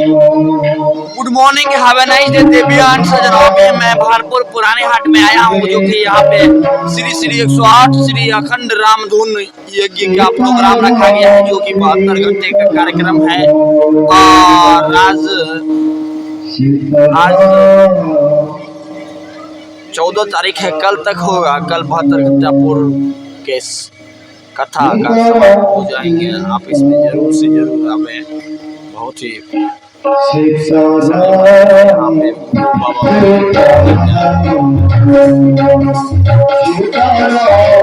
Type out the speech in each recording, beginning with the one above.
Good morning have nice day देवियान सजनाओं में मैं भारपुर पुराने हाट में आया हूँ, जो कि यहाँ पे श्री श्री 108 श्री अखंड रामधुन यज्ञ का प्रोग्राम रखा गया है जो कि बहत्तर घंटे का कार्यक्रम है। और आज आज चौदह तारीख है कल तक होगा। कल बहत्तर घंटा पूर्व के कथा का समय हो जाएँगे। आप इसमें ज़रूर से ज़रूर हमें बहुत ही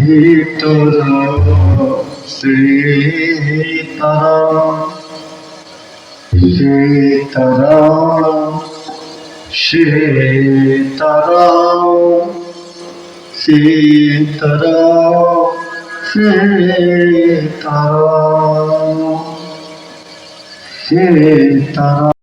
ভিতর সীতারাম সীতারাম সীতারাম সীতারাম সীতারাম সীতারাম